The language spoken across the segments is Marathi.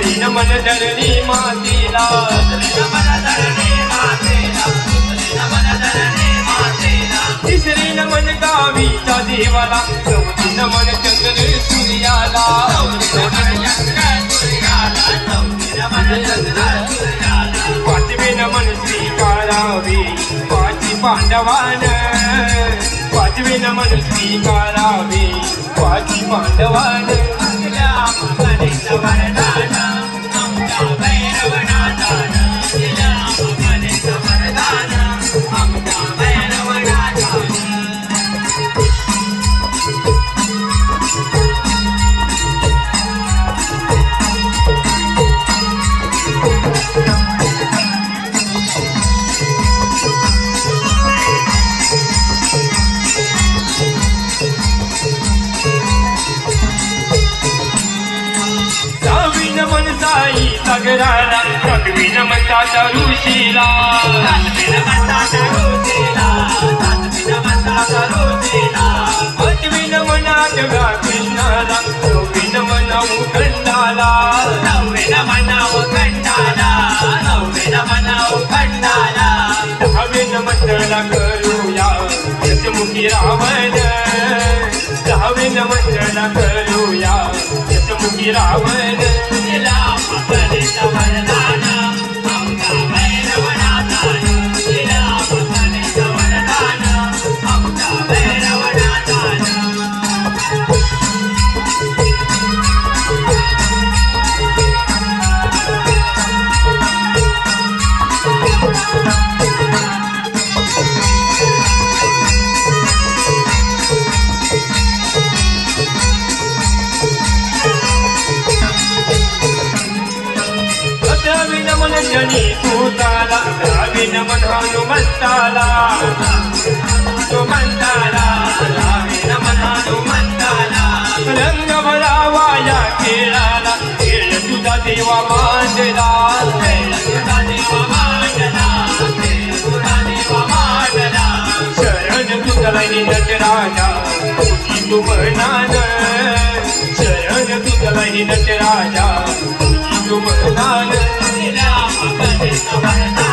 तिसरी नमन धरणी मातेला. तिसरी नमन गावीच्या देवाला. चौथी नमन चंद्र सूर्याला. पाचवे नमन स्वीकारावे पाची पांडवान. पाचवे नमन स्वीकारावे पाची पांडवान. I'm gonna come on, come on, come on, come on, come करूया यशमुखी रावण दहावे नमस्कारला करूया यशमुखी रावण दहावी हनुमंताला हनुमंताला हनुमंताला रंग भरावा या खेळाला खेळ तुझा देवा मांडला. खेळ तुझा देवा मांडला. खेळ तुझा देवा मांडला. शरण तुझला हिनत राजा. तुझी तू म्हणान शरण तुझी तू म्हणान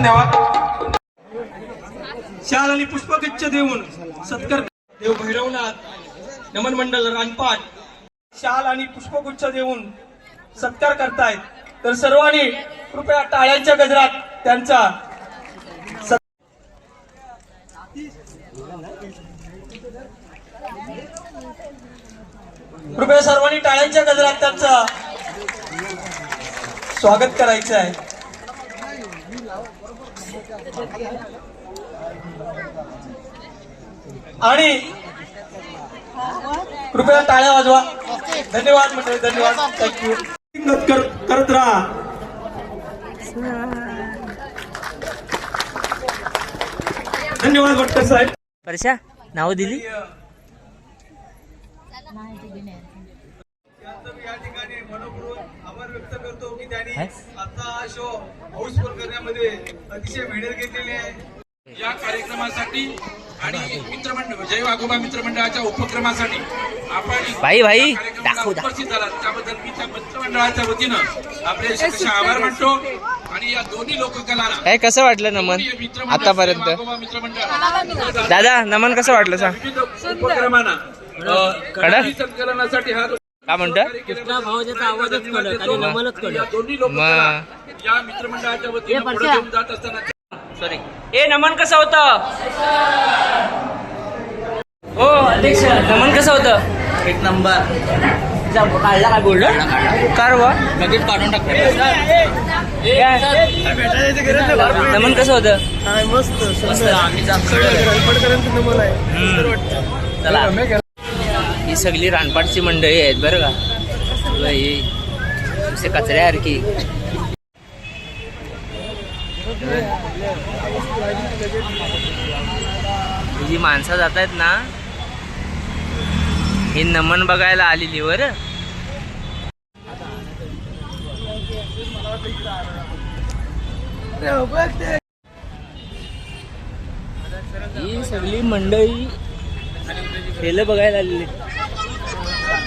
धन्यवाद. शाल आणि पुष्पगुच्छ देऊन सत्कार देव भैरवनाथ नमन मंडळ रानपाट शाल आणि पुष्पगुच्छ देऊन सत्कार करतायत. तर सर्वांनी कृपया टाळ्यांच्या गजरात त्यांचा कृपया सर्वांनी टाळ्यांच्या गजरात त्यांचा स्वागत करायचं आहे. आणि कृपया टाळ्या वाजवा. धन्यवाद मंडळी धन्यवाद. थँक्यू करत राहा. धन्यवाद भट्टर साहेब. परशा नाव दिली या ठिकाणी मनपूर्वक आभार व्यक्त करतो की त्यांनी? आता शो हाऊसफुल करण्यामध्ये अतिशय मेहनत घेतलेली आहे. या कार्यक्रमासाठी आणि मित्रमंडळ जय वाघोबा मित्रमंडळाच्या उपक्रमासाठी आपण भाई, भाई. उपस्थित झालात त्याबद्दल मी त्या मित्रमंडळाच्या वतीनं आपले आभार मानतो आणि या दोन्ही लोककलाला काय कसं वाटलं नमन? आतापर्यंत? दादा नमन कसं वाटलं सांग? उपक्रमांना? संकलनासाठी हा का म्हणतं? आवाजच या दोन्ही लोककला या मित्रमंडळाच्या वतीनं पुढे घेऊन जात असताना सॉरी ए नमन कसं होतं? हो अध्यक्ष नमन कसं होतं? एक नंबर. काढला काय बोललो कार वा लगेच काढून टाकतो. नमन कसं होतं? मस्त आम्ही चला. ही सगळी रानपाटची मंडळी आहेत बरं का? ही नुसते कचऱ्यासारखी ही जी माणसं जात आहेत ना? ही नमन बघायला आलेली वर ही सगळी मंडळी खेळ बघायला आलेली.